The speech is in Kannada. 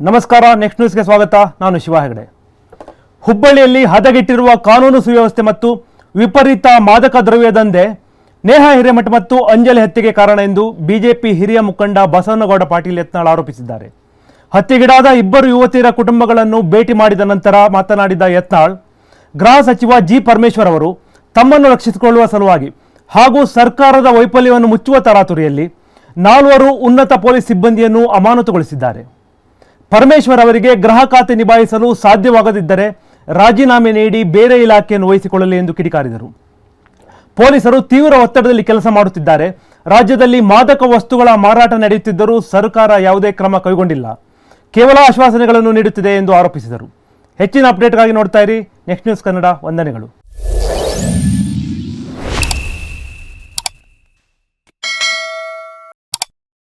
ನಮಸ್ಕಾರ ನೆಕ್ಸ್ಟ್ ನ್ಯೂಸ್ಗೆ ಸ್ವಾಗತ. ನಾನು ಶಿವ ಹೆಗಡೆ. ಹುಬ್ಬಳ್ಳಿಯಲ್ಲಿ ಹದಗೆಟ್ಟಿರುವ ಕಾನೂನು ಸುವ್ಯವಸ್ಥೆ ಮತ್ತು ವಿಪರೀತ ಮಾದಕ ದ್ರವ್ಯ ದಂಧೆ. ನೇಹಾ ಹಿರೇಮಠ ಮತ್ತು ಅಂಜಲಿ ಹತ್ಯೆಗೆ ಕಾರಣ ಎಂದು ಬಿಜೆಪಿ ಹಿರಿಯ ಮುಖಂಡ ಬಸವನಗೌಡ ಪಾಟೀಲ್ ಯತ್ನಾಳ್ ಆರೋಪಿಸಿದ್ದಾರೆ. ಹತ್ಯೆಗೀಡಾದ ಇಬ್ಬರು ಯುವತಿಯರ ಕುಟುಂಬಗಳನ್ನು ಭೇಟಿ ಮಾಡಿದ ನಂತರ ಮಾತನಾಡಿದ ಯತ್ನಾಳ್, ಗೃಹ ಸಚಿವ ಜಿ ಪರಮೇಶ್ವರ್ ಅವರು ತಮ್ಮನ್ನು ರಕ್ಷಿಸಿಕೊಳ್ಳುವ ಸಲುವಾಗಿ ಹಾಗೂ ಸರ್ಕಾರದ ವೈಫಲ್ಯವನ್ನು ಮುಚ್ಚುವ ತರಾತುರಿಯಲ್ಲಿ ನಾಲ್ವರು ಉನ್ನತ ಪೊಲೀಸ್ ಸಿಬ್ಬಂದಿಯನ್ನು ಅಮಾನತುಗೊಳಿಸಿದ್ದಾರೆ. ಪರಮೇಶ್ವರ್ ಅವರಿಗೆ ಗೃಹ ಖಾತೆ ನಿಭಾಯಿಸಲು ಸಾಧ್ಯವಾಗದಿದ್ದರೆ ರಾಜೀನಾಮೆ ನೀಡಿ ಬೇರೆ ಇಲಾಖೆಯನ್ನು ವಹಿಸಿಕೊಳ್ಳಲಿ ಎಂದು ಕಿಡಿಕಾರಿದರು. ಪೊಲೀಸರು ತೀವ್ರ ಒತ್ತಡದಲ್ಲಿ ಕೆಲಸ ಮಾಡುತ್ತಿದ್ದಾರೆ. ರಾಜ್ಯದಲ್ಲಿ ಮಾದಕ ವಸ್ತುಗಳ ಮಾರಾಟ ನಡೆಯುತ್ತಿದ್ದರೂ ಸರ್ಕಾರ ಯಾವುದೇ ಕ್ರಮ ಕೈಗೊಂಡಿಲ್ಲ. ಕೇವಲ ಆಶ್ವಾಸನೆಗಳನ್ನು ನೀಡುತ್ತಿದೆ ಎಂದು ಆರೋಪಿಸಿದರು. ಹೆಚ್ಚಿನ ಅಪ್ಡೇಟ್ಗಾಗಿ ನೋಡ್ತಾ ಇರಿ. ನೆಕ್ಸ್ಟ್ ನ್ಯೂಸ್ ಕನ್ನಡ ವಂದನೆಗಳು.